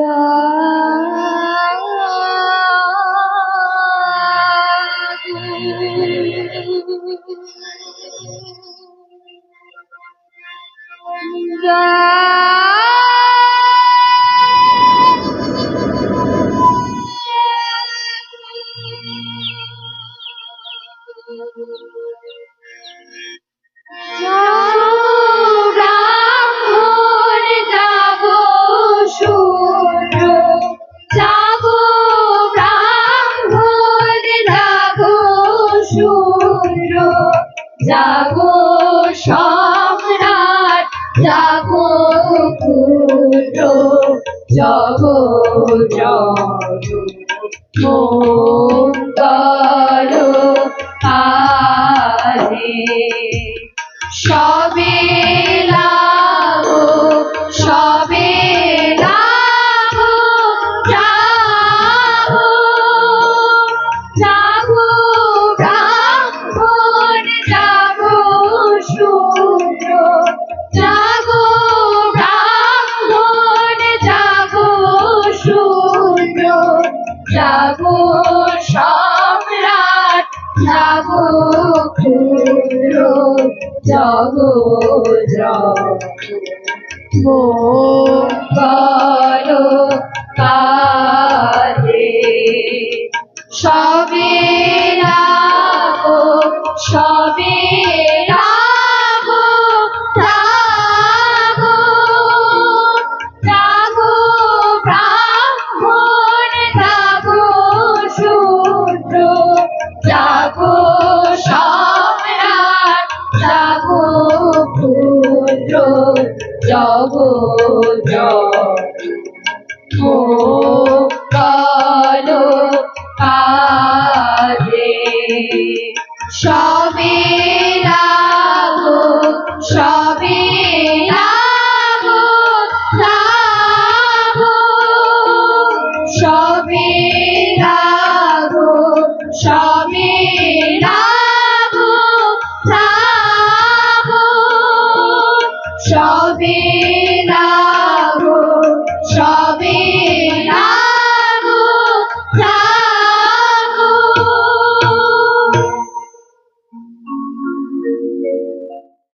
大地，大地。জাগো সম্রাট জাগো পুত্র জগো মঙ্গল কালে সবে জাগো সম্রাট জাগো জগ জাগো জাগো ক্ষুদ্র জগো মঙ্গল কাজে সব